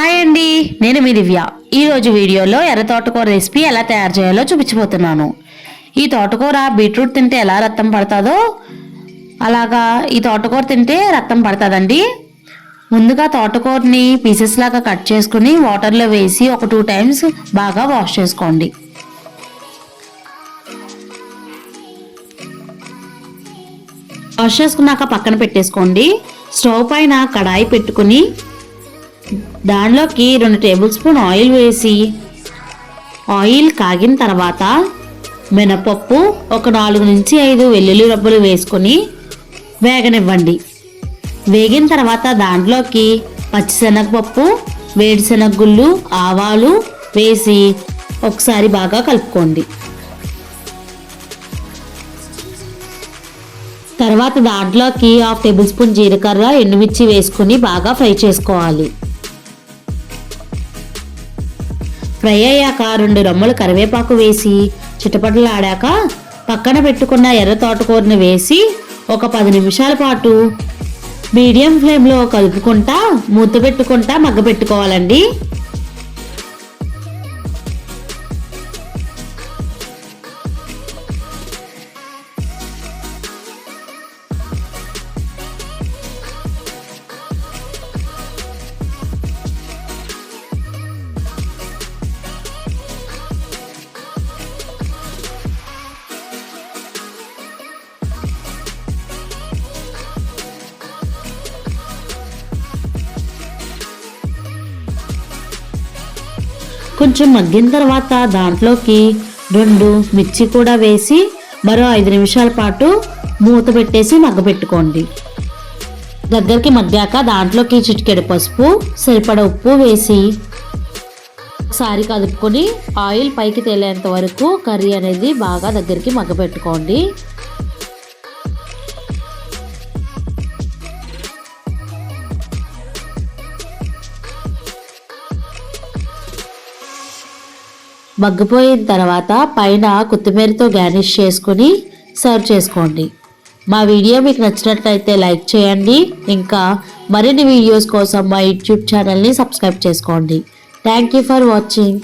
Hi అండి నేను మీ దివ్య. ఈరోజు వీడియోలో ఎర్ర తోటకూర రెసిపీ ఎలా తయారు చేయాలో చూపించబోతున్నాను. ఈ తోటకూర బీట్రూట్ తింటే ఎలా రక్తం పడుతుందో అలాగా ఈ తోటకూర తింటే రక్తం పడుతుందండి. ముందుగా తోటకూరని పీసెస్ లాగా కట్ చేసుకుని వాటర్లో వేసి ఒక టూ టైమ్స్ బాగా వాష్ చేసుకోండి. వాష్ చేసుకున్నాక పక్కన పెట్టేసుకోండి. స్టవ్ పైన కడాయి పెట్టుకుని దానిలోకి రెండు టేబుల్ స్పూన్ ఆయిల్ వేసి ఆయిల్ కాగిన తర్వాత మినపప్పు ఒక నాలుగు నుంచి ఐదు వెల్లుల్లి రబ్బలు వేసుకొని వేగనివ్వండి. వేగిన తర్వాత దాంట్లోకి పచ్చిశనగపప్పు వేడిశనగగుళ్ళు ఆవాలు వేసి ఒకసారి బాగా కలుపుకోండి. తర్వాత దాంట్లోకి హాఫ్ టేబుల్ స్పూన్ జీలకర్ర ఎండుమిర్చి వేసుకుని బాగా ఫ్రై చేసుకోవాలి. ఫ్రై అయ్యాక రెండు రొమ్మలు కరివేపాకు వేసి చిటపటలాడాక పక్కన పెట్టుకున్న ఎర్ర తోటకూరని వేసి ఒక పది నిమిషాల పాటు మీడియం ఫ్లేమ్లో కలుపుకుంటా మూత పెట్టుకుంటా మగ్గ పెట్టుకోవాలండి కొంచెం మగ్గిన తర్వాత దాంట్లోకి రెండు మిర్చి కూడా వేసి మరో ఐదు నిమిషాల పాటు మూత పెట్టేసి మగ్గబెట్టుకోండి దగ్గరికి మగ్గాక దాంట్లోకి చిటికెడు పసుపు సరిపడ ఉప్పు వేసి ఒకసారి కదుపుకొని ఆయిల్ పైకి తేలేంత వరకు కర్రీ అనేది బాగా దగ్గరికి మగ్గబెట్టుకోండి మగ్గిపోయిన తర్వాత పైన కొత్తిమీరతో గార్నిష్ చేసుకుని సర్వ్ చేసుకోండి. మా వీడియో మీకు నచ్చినట్లయితే లైక్ చేయండి. ఇంకా మరిన్ని వీడియోస్ కోసం మా యూట్యూబ్ ఛానల్ని సబ్స్క్రైబ్ చేసుకోండి. Thank you for watching.